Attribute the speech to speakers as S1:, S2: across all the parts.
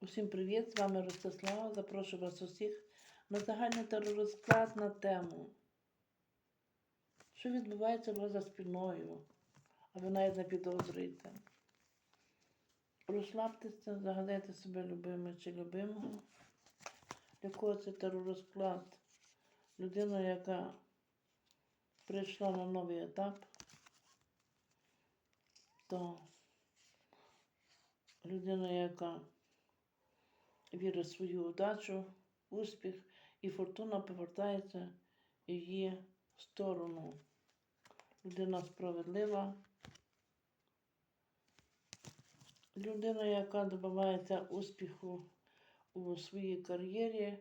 S1: Усім привіт! З вами Ростислава. Запрошую вас усіх на загальний теророзклад на тему. Що відбувається у вас за спиною, а ви навіть не підозрюєте. Розслабтеся, загадайте себе любимий чи любимого. Для кого це теророзклад? Людина, яка прийшла на новий етап, то людина, яка вірить в свою удачу, успіх, і фортуна повертається в її сторону. Людина справедлива. Людина, яка добивається успіху у своїй кар'єрі.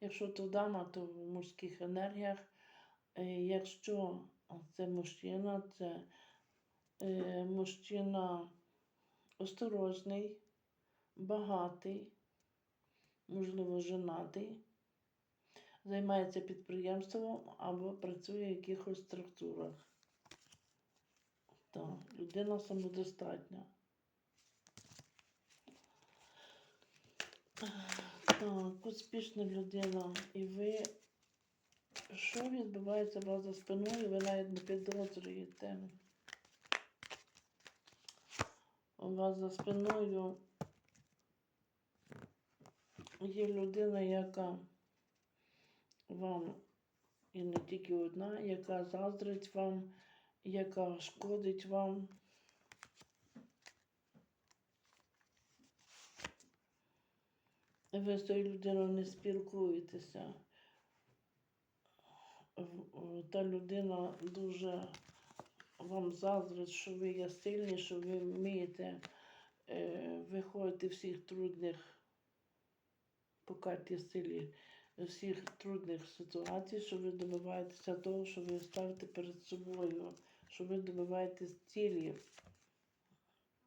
S1: Якщо то дама, то в мужських енергіях. Е, Якщо це мужчина, це е, мужчина осторожний, багатий, можливо, женатий, займається підприємством або працює в якихось структурах. Так, людина самодостатня. Так, успішна людина. І ви, що відбувається у вас за спиною, ви навіть не підозрюєте. У вас за спиною є людина, яка вам, і не тільки одна, яка заздрить вам, яка шкодить вам. Ви з тою людиною не спілкуєтеся. Та людина дуже вам заздрить, що ви є сильні, що ви вмієте е, виходити всіх трудних по карті силі, всіх трудних ситуацій, що ви добиваєтеся того, що ви ставите перед собою, що ви добиваєтесь цілі.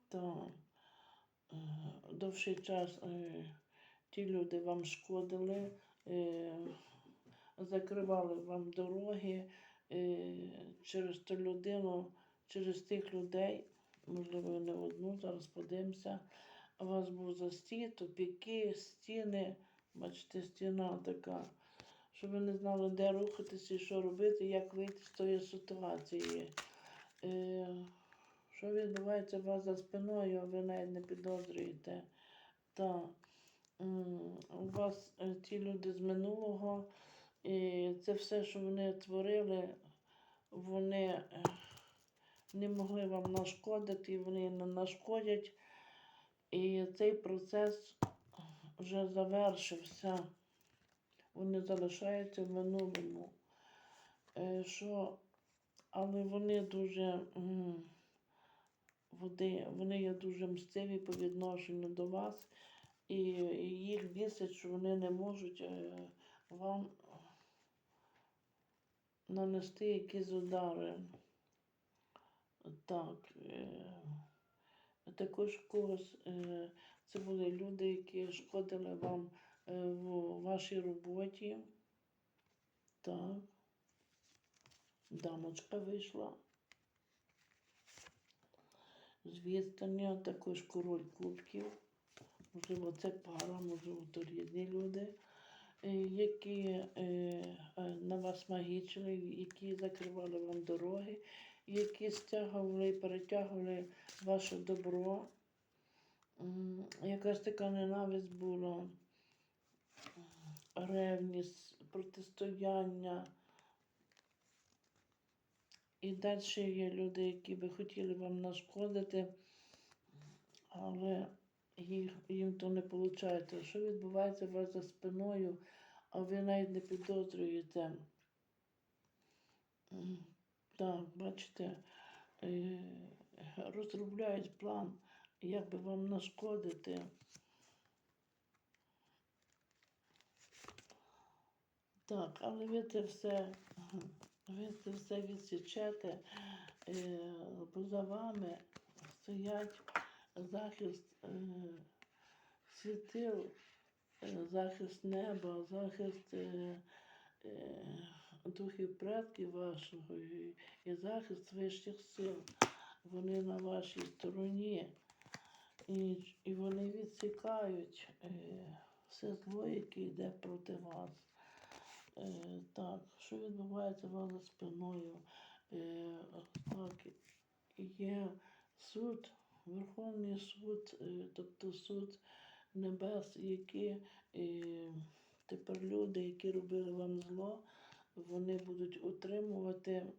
S1: То е, довший час е, ті люди вам шкодили, е, закривали вам дороги через ту людину, через тих людей, можливо, не одну, зараз подивимося. У вас був застій, тупіки, стіни, бачите, стіна така, що ви не знали, де рухатися і що робити, як вийти з тої ситуації. Е, що відбувається у вас за спиною, ви навіть не підозрюєте. Та, у вас е, ті люди з минулого, і це все, що вони творили, вони е, не могли вам нашкодити, вони не нашкодять. І цей процес вже завершився. Вони залишаються в минулому. Е, Що, але вони дуже вони, вони є дуже мстиві по відношенню до вас, і їх бісить, що вони не можуть е, вам нанести якісь удари. Так. Е, також когось це були люди, які шкодили вам е, в вашій роботі. Так. Дамочка вийшла. З також король кубків. Можливо, це пара, можливо, то різні люди, е, які е, на вас магічили, які закривали вам дороги, які стягували і перетягували ваше добро. Якась така ненависть була, ревність, протистояння. І далі є люди, які би хотіли вам нашкодити, але їх, їм то не виходить. Що відбувається у вас за спиною, а ви навіть не підозрюєте. Так, бачите, е, розробляють план, як би вам нашкодити. Так, але ви це все, ви це все відсічете, е, бо за вами стоять захист е, світил, е, захист неба, захист духів предків вашого і захист вищих сил. Вони на вашій стороні. І, і вони відсікають е, все зло, яке йде проти вас. Е, так, що відбувається вас за спиною? Е, так, є суд, Верховний суд, е, тобто суд небес, які е, тепер люди, які робили вам зло, вони будуть утримувати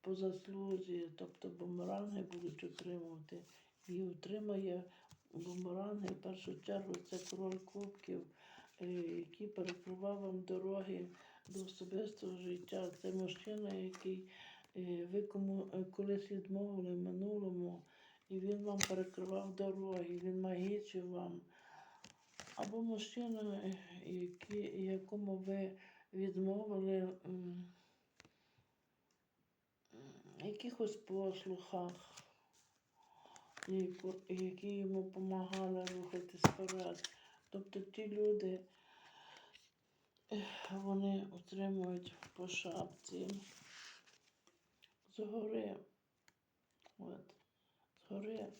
S1: по заслузі, тобто бумеранги будуть утримувати. І утримає бумеранги в першу чергу це король кубків, е, який перекривав вам дороги до особистого життя. Це мужчина, який е, ви кому е, колись відмовили в минулому, і він вам перекривав дороги, він магічив вам. Або мужчина, який, якому ви відмовили якихось послухах, які йому допомагали рухатись вперед. Тобто ті люди, вони отримують по шапці згори. От, згори.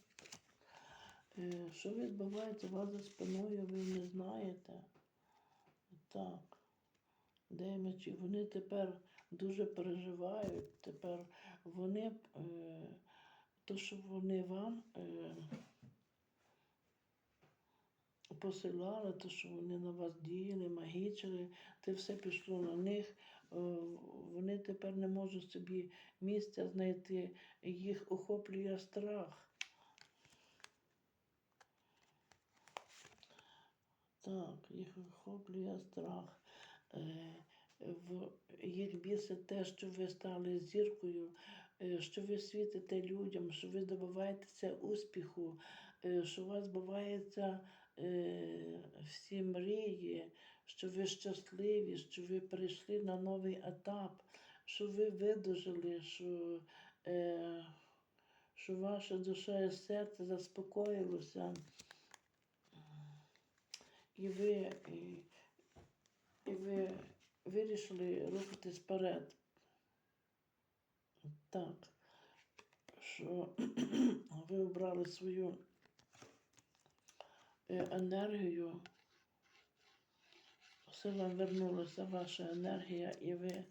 S1: Е, Що відбувається у вас за спиною, ви не знаєте. Так. Де мечі? Вони тепер дуже переживають. Тепер вони, е, то, що вони вам е, посилали, то, що вони на вас діяли, магічили, це все пішло на них. Е, Вони тепер не можуть собі місця знайти, їх охоплює страх. Так, їх охоплює страх. Е, в їх бісить те, що ви стали зіркою, що ви світите людям, що ви добиваєтеся успіху, е, що у вас збуваються е, всі мрії, що ви щасливі, що ви перейшли на новий етап, що ви видужили, що, е, що ваша душа і серце заспокоїлося. І ви, і, і ви вирішили рухатись вперед. Так, що ви обрали свою е, енергію, вам вернулася ваша енергія, і ви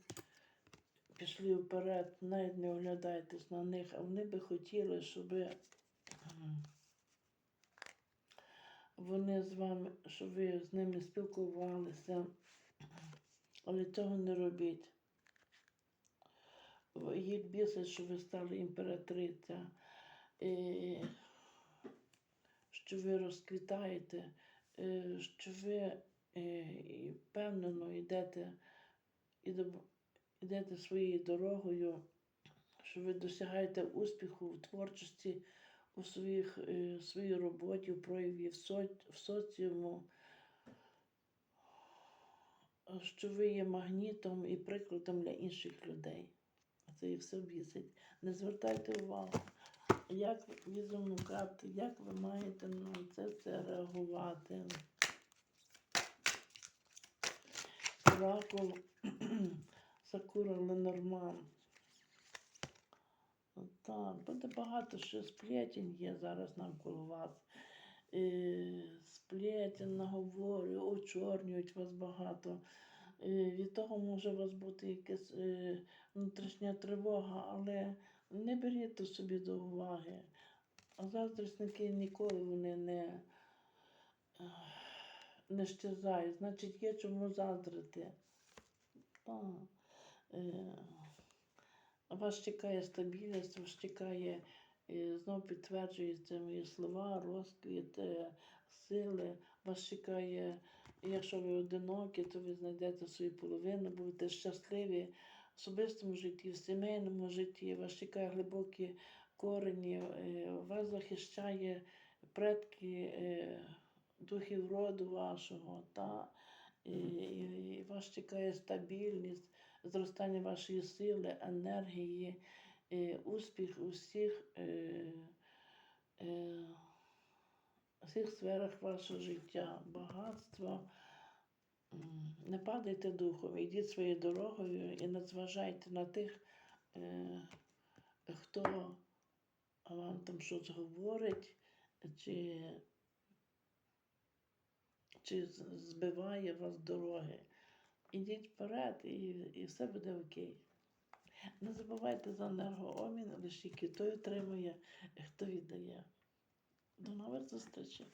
S1: пішли вперед, навіть не оглядайтесь на них, а вони би хотіли, щоб вони з вами, щоб ви з ними спілкувалися, але цього не робіть. Їх бісить, що ви стали імператриця, е, що ви розквітаєте, що ви е, впевнено йдете, йдете своєю дорогою, що ви досягаєте успіху в творчості, у своїх, своїй роботі, в прояві в, соц, в соціуму, що ви є магнітом і прикладом для інших людей. Це їх все бісить. Не звертайте увагу, як візумну карту, як ви маєте на це все реагувати. Оракул Сакура Ленорман. Так, буде багато що сплетень є зараз навколо вас. Е, сплетень, наговорю, очорнюють вас багато. Е, від того може у вас бути якась е, внутрішня тривога, але не беріть собі до уваги. А заздрісники ніколи вони не, не щезають. Значить, є чому заздрити. Е, вас чекає стабільність, вас чекає, е, знову підтверджуються мої слова, розквіт, е, сили. Вас чекає, якщо ви одинокі, то ви знайдете свою половину, будете щасливі в особистому житті, в сімейному житті. Вас чекає глибокі корені, е, вас захищає предки е, духів роду вашого. Та, і, і, і вас чекає стабільність зростання вашої сили, енергії, е, успіх у всіх, е, е, всіх сферах вашого життя, багатство. М, Не падайте духом, йдіть своєю дорогою і не зважайте на тих, е, хто вам там щось говорить, чи, чи збиває вас дороги. Ідіть вперед і, і все буде окей. Не забувайте за енергоомін, лише той отримує, хто віддає. До нових зустрічей!